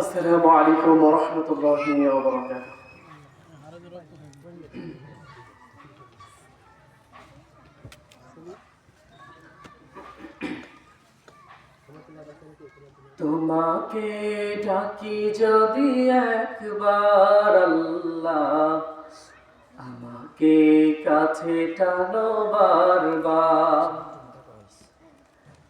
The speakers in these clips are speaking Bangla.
আসসালামু আলাইকুম ওয়া রাহমাতুল্লাহি তোমাকে ডাকি যদি একবার আল্লাহ আমাকে কাছে টানো বারবার।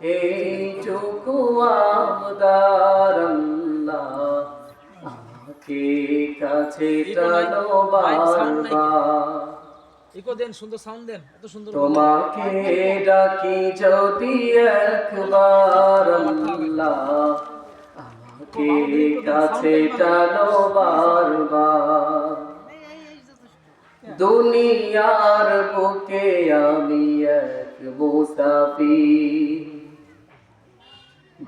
এইটুকু আমদার আমাকে কাছে টানো দেন সুন্দর সাউন্ড দেন এত সুন্দর তোমাকে ডাকি যদি একবার আল্লাহ আমাকে কাছে টানো বারবার। দুনিয়ার বুকে আমি এক মুসাফির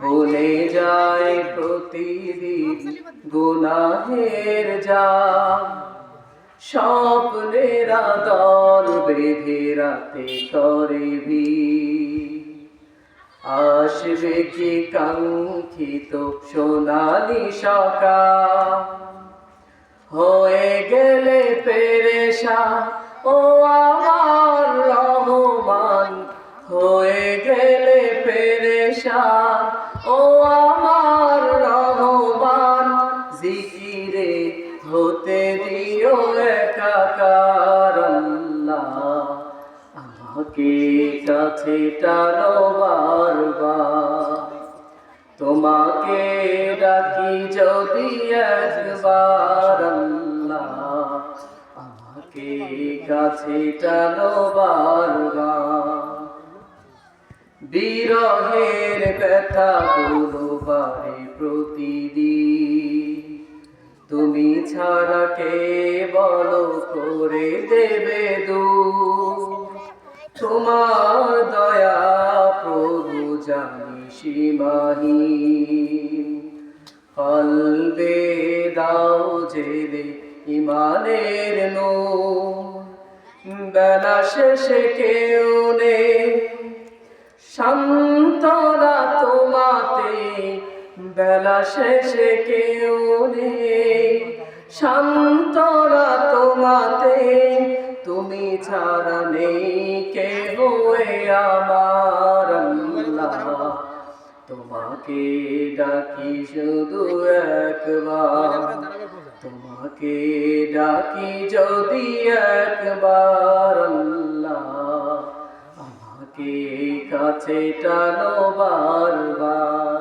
ভুলে যায় প্রতিদিন গুনাহের যা স্বপ্নেরা দল বেঁধে রাতে করে। আসবে কি কাঙ্ক্ষিত সোনালি সকাল? হয়ে গেলে পেরেশা, ও আমার রহমান। হয়ে গেলে পেরেশা একাকার আমাকে কাছে টানো বারবার। তোমাকে ডাকি যদি একবার আমাকে কাছে টানো বারবার। বিরহের ব্যথা গুলো ছাড়া কে বলো করে দেবে দু তোমার দয়া প্রভু জানি সীমাহীন। কলবে দাও জেলে ইমানের নো বেলা শেষে কেউ নেই। শান্তরা তোমাতে। বেলা শেষে কেউ নেই। শান্তরা তোমাতে, তুমি ছাড়া নেই কে এ আমার তোমাকে ডাকি শুধু একবার, তোমাকে ডাকি যদি একবার আমাকে কাছে টানো বারবার।